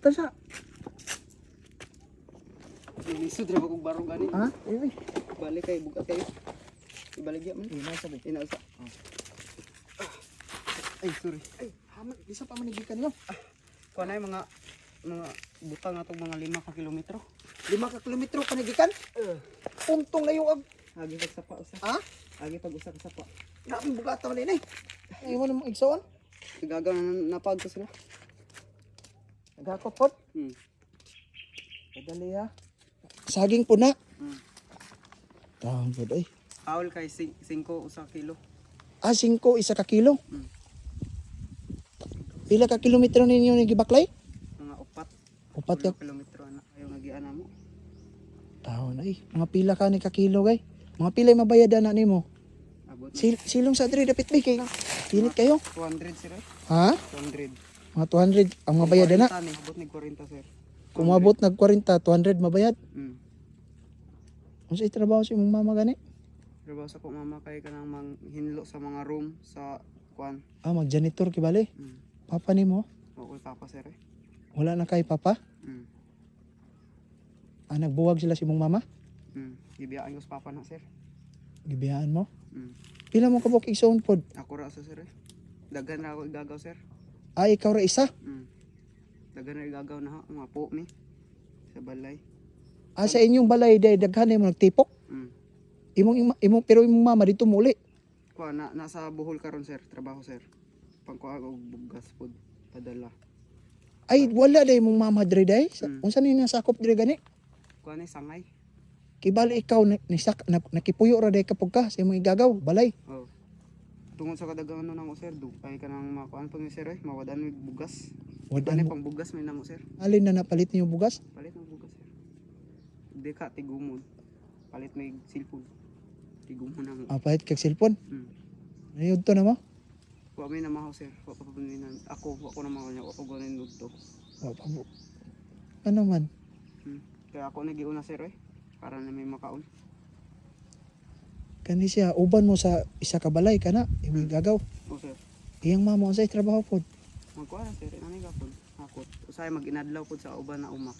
ta siya. Inisod ra kog barong gani. Ha? Eh, Balik kay bugat kayo. Ibaligya man. Ina sa big. Inausa. Ay, sorry. Ay, haman, isa pa manigikan yo. Kuha na yung mga mga butang atong mga lima ka kilometro. Lima ka kilometro panigikan. Puntong layo ag. Agi pag sapa usa. Ha? Agi pag usa ka sapa. Grabe bugata man din eh. Ay mo igsoon. Gagaw na napag ko sila. Nagakot pod. Hmm. Kadali ha. Saging po na. Hmm. Taon pod ay. Kaul kay 5 usa kilo. Ah, 5 isa ka kilo. Hmm. Pila ka kilometro ninyo ni gibaklay? Mga upat. Upat ka kilometro ana ayo nagiana mo. taon ay. Mga pila ka ni ka kilo gay. Mga pila yung mabayadan na nimo. Na Sil silong sa diri dapit bi kay Pinit kayo. 200 sir. Ha? 200. Mga 200 ang mabayadan na. 40 ni, Abot ni 40 sir. Kung mabot nag 40, 200 mabayad. Hmm. Unsa trabaho si mong mama gani? Trabaho sa ko mama kay kanang mang hinlo sa mga room sa kuan. Ah, mag janitor kibali. Hmm. Papa nimo? O kay papa sir eh. Wala na kay papa? Hmm. Ah, nagbuwag sila si mong mama? Hmm. Gibiyaan ko sa papa na sir. Gibiyaan mo? Hmm. Pila mo kabuk igsoon pod? Ako ra sa sir eh. Daghan ra ako igagaw sir. Ah, ikaw ra isa. Hmm. Daghan ra igagaw na ha. Mga po mi. Sa balay. Ah, sa inyong balay day daghan mo nagtipok. Hmm. Imong ima- imong pero imong mama dito muli. Kuha na nasa Bohol karon sir. Trabaho sir. Pangkuha og bugas pod. Padala. Ay, wala day imong mama diri day. Sa, Mm. Unsa ni nasakop diri gani? Kuha ni sangay. Kibali ikaw na, nisak, na, nakipuyo ra day kapag ka sa imong igagaw balay. Oh. Tungod sa kadaghan ano namo sir, dugay ka nang makuan po ni sir eh, mawadan mi bugas. Wadan mo. pang bugas may namo sir. Alin na napalit niyo bugas? Palit ng bugas sir. Di ka tigumon. Palit may cellphone. Tigumon namo. Ah, palit kag cellphone. Hmm. Ayun to na mo. Wa may namahaw sir. Wa pa paminan. Ako, wa ko namahaw niya. Wa ko ganin nudto. Oh, pabo. Ano man? Hmm. Kaya ako nagiuna sir eh. Para na may makaon. Kani siya uban mo sa isa ka balay kana imong gagaw. O sir. Iyang mama unsay trabaho pod? Magkuha na sir. Ano yung gapon? Akot. Usay mag-inadlaw pod sa uban na umak.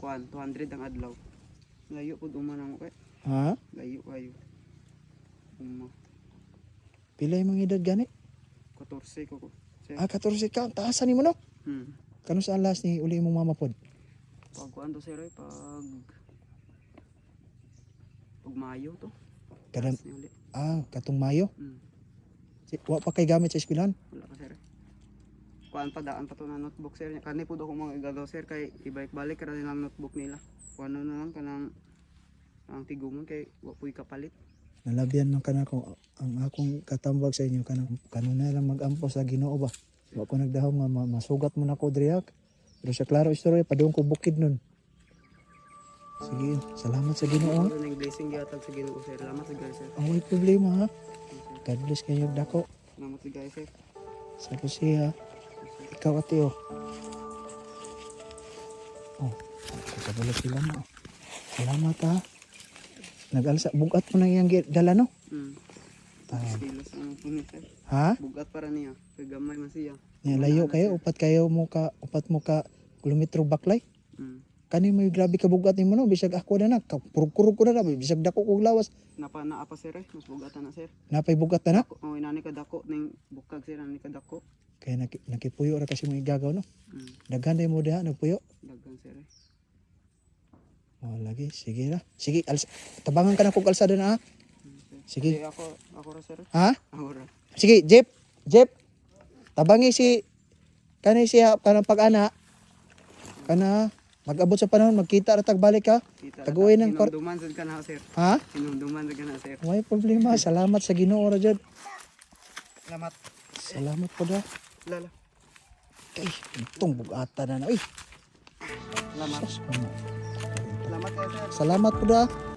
Kuan, 200 ang adlaw. Layo pod uma nang kay. Ha? Layo kayo. Uma. Pila imong edad gani? 14 ko ko. Sir. Ah, 14 ka. Taasan nimo no? Hmm. Kano sa last ni uli imong mama pod? Pag kuan to sir eh, pag pag Mayo to. Kada ah, katong Mayo. Hmm. Si, wa pa kay gamit sa eskwelahan. Wala pa sir. Kuan pa daan pa to na notebook sir. Kani po do ko mga igagaw sir kay ibalik-balik ra nilang notebook nila. Kuan na lang kanang ang tigumon kay wa puy kapalit. Nalabyan man kana ko ang akong katambag sa inyo kanang kanuna lang magampo sa Ginoo ba. Wa ko nagdahom nga ma- masugat mo na ko diri hak. Pero sa klaro istorya padung ko bukid nun. Sige, salamat sa Ginoo. ha. Blessing gihatag sa Ginoo sir. Salamat sa guys sir. Ang may problema ha. God bless kayo dako. Salamat sa guys sir. Sa kusiya. Ikaw ate oh. Oh, kasabalo sila mo. Salamat ha. Nag-alsa, bugat mo na gi- dala no? Hmm. Ah, sir. ha? Bugat para niya. Kay gamay man siya. Nga layo kayo, upat kayo mo ka, upat mo ka kilometro baklay. Kani yung grabe ka bugat ni mo no, bisag ako na na, kurkurog ko na na, bisag dako kog lawas. Napa naa pa sir eh. Mas bugatan na sir. Napay bugat na. Dako, oh, inani ka dako ning bukag sir ani ka dako. Kaya naki, nakipuyo ra kasi mo igagaw no. Hmm. Daghan day mo diha nagpuyo. Daghan sir eh. Oh, lagi, sige na. Sige, alsa, tabangan ka na kog kalsada na ha. Sir. Sige. Kaya ako ako ra sir. eh. Ha? Ako ra. Sige, Jeep, Jeep. Tabangi si kani siya kanang pag-ana. Kana mag-abot sa panahon magkita ra tag balik ka. Taguin ng kor- Sinunduman sad ka na sir. Ha? Sinunduman sad ka na sir. May problema. Salamat sa Ginoo ra jud. Salamat. Salamat po da. Lala. Kay, itong bugata na na. Uy, Salamat. ano. Salamat sir. Salamat po da.